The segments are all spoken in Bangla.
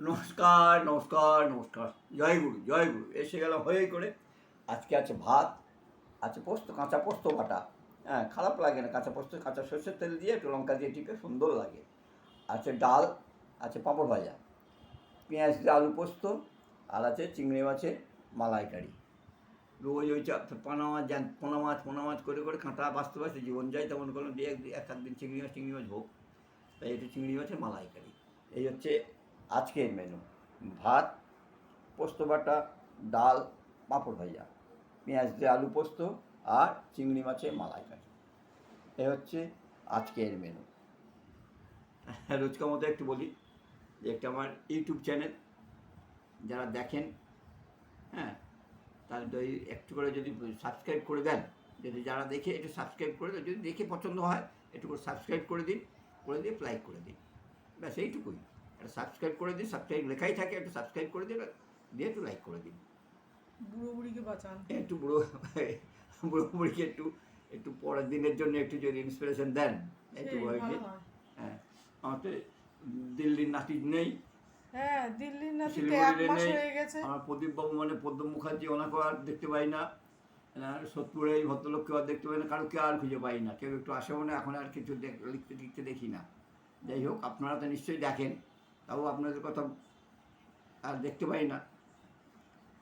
নমস্কার নমস্কার নমস্কার। জয় গুরু জয় গুরু। এসে গেলাম হয়ে করে। আজকে আছে ভাত, আছে পোস্ত, কাঁচা পোস্ত বাটা। হ্যাঁ খারাপ লাগে না। কাঁচা পোস্ত, কাঁচা সর্ষের তেল দিয়ে একটু লঙ্কা দিয়ে টিপে সুন্দর লাগে। আছে ডাল, আছে পাঁপড় ভাজা। পেঁয়াজ দিয়ে আলু পোস্ত, আর আছে চিংড়ি মাছের মালাইকারি। রোজ ওই পোনা মাছ যান পোনা মাছ পোনা মাছ করে করে কাঁটা বাঁচতে বাঁচতে জীবন যায় তেমন কোনো। দিয়ে এক এক দিন চিংড়ি মাছ চিংড়ি মাছ হোক। তাই এটা চিংড়ি মাছের মালাইকারি। এই হচ্ছে আজকের মেনু ভাত, পোস্ত বাটা, ডাল, পাঁপড় ভাজা, পেঁয়াজ দিয়ে আলু পোস্ত আর চিংড়ি মাছের মালাইকারি এ হচ্ছে আজকের মেনু রোজকার মতো একটু বলি, যে একটা আমার ইউটিউব চ্যানেল, যারা দেখেন হ্যাঁ তাহলে একটু করে যদি সাবস্ক্রাইব করে দেন, যদি যারা দেখে একটু সাবস্ক্রাইব করে দেন, যদি দেখে পছন্দ হয়, একটু করে সাবস্ক্রাইব করে দিন, করে দিয়ে লাইক করে দিন। ব্যাস, এইটুকুই। একটা সাবস্ক্রাইব করে দিন সাবস্ক্রাইব লেখাই থাকে একটু সাবস্ক্রাইব করে দিন দিয়ে একটু লাইক করে দিন। বুড়ো বুড়িকে বাঁচান। একটু বুড়ো বুড়ো বুড়িকে একটু একটু পরের দিনের জন্য একটু যদি ইন্সপিরেশন দেন একটু বয়সে হ্যাঁ। আমার তো দিল্লির নাতি নেই। হ্যাঁ দিল্লির নাতি এক মাস হয়ে গেছে। আমার প্রদীপবাবু মানে পদ্ম মুখার্জি ওনাকেও আর দেখতে পাই না। এই আর দেখতে পাই না কারোকে আর খুঁজে পাই না। কেউ একটু আসেও না এখন আর কিছু লিখতে লিখতে দেখি না। যাই হোক আপনারা তো নিশ্চয়ই দেখেন। তাও আপনাদের কথা আর দেখতে পাই না।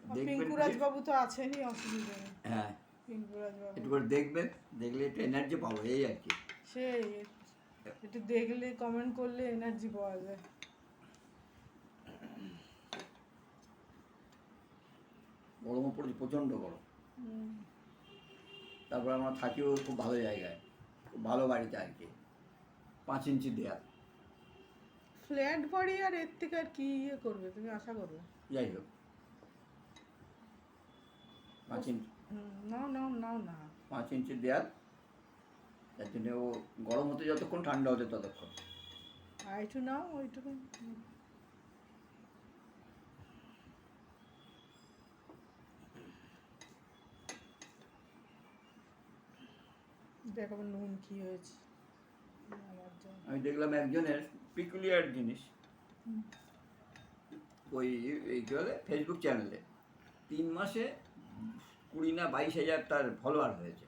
দেখবেন পিঙ্কুরাজ বাবু তো আছেনই অসুবিধা হ্যাঁ। পিঙ্কুরাজ বাবু। একটু করে দেখবেন দেখলে একটু এনার্জি পাবো এই আর কি। সেই একটু দেখলে কমেন্ট করলে এনার্জি পাওয়া যায়। গরমও পড়েছে প্রচণ্ড গরম তারপর আমরা থাকিও খুব ভালো জায়গায় খুব ভালো বাড়িতে আর কি। পাঁচ ইঞ্চি দেয়াল। ফ্ল্যাট বাড়ি আর এর থেকে আর কি ইয়ে করবে? তুমি আশা করবে যাই হোক। পাঁচ ইঞ্চি। নাও নাও নাও না। পাঁচ ইঞ্চি দেয়াল। তার জন্য ও গরম হতে যতক্ষণ ঠান্ডা হতে ততক্ষণ। আর একটু নাও ওইটুকু। দেখো নুন কি হয়েছে। আমি দেখলাম একজনের পিকুলিয়ার জিনিস। ওই এই কী বলে? ফেসবুক চ্যানেলে তিন মাসে কুড়ি না বাইশ হাজার তার ফলোয়ার হয়েছে।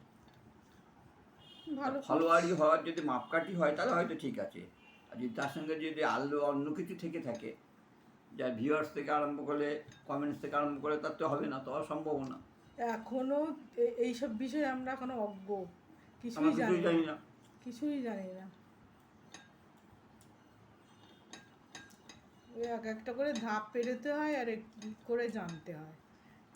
ফলোয়ারই হওয়ার যদি মাপকাঠি হয় তাহলে হয়তো ঠিক আছে। আর যদি তার সঙ্গে যদি আলো অন্য কিছু থেকে থাকে যা ভিউয়ার্স থেকে আরম্ভ করে কমেন্টস থেকে আরম্ভ করে তার তো হবে না তো হওয়া সম্ভব না এখনও এইসব বিষয়ে আমরা এখনও অজ্ঞ। কিছুই জানি না। কিছুই জানি না। এক একটা করে ধাপ পেরোতে হয় আর এক করে জানতে হয়।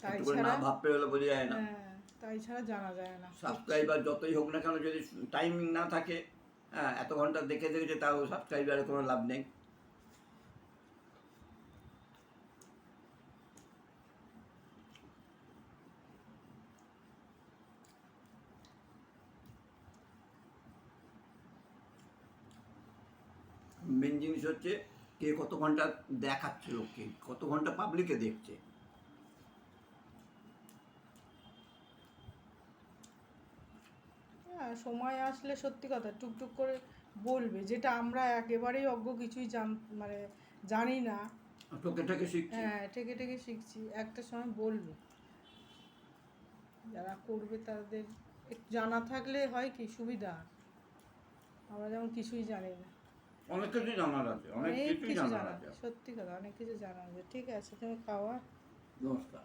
তাই ছাড়া ভাব পেরোলে বোঝা যায় না। হ্যাঁ তাই ছাড়া জানা যায় না। সাবস্ক্রাইবার যতই হোক না কেন যদি টাইমিং না থাকে হ্যাঁ এত ঘণ্টা দেখে দেখেছে তাও সাবস্ক্রাইবারের কোনো লাভ নেই। মেন জিনিস হচ্ছে কে কত ঘণ্টা দেখাচ্ছে লোককে কত ঘণ্টা পাবলিকে দেখছে। হ্যাঁ সময় আসলে সত্যি কথা টুকটুক করে বলবে যেটা আমরা একেবারেই অজ্ঞ কিছুই জান মানে জানি না। টোকে টোকে শিখছে। হ্যাঁ ঠেকে ঠেকে শিখছি একটা সময় বলবে। যারা করবে তাদের জানা থাকলে হয় কি সুবিধা। আমরা যেমন কিছুই জানি না। অনেক কিছু জানার আছে অনেক কিছু জানার জানা আছে। সত্যি কথা অনেক কিছু জানা আছে। ঠিক আছে তুমি খাওয়া। নমস্কার।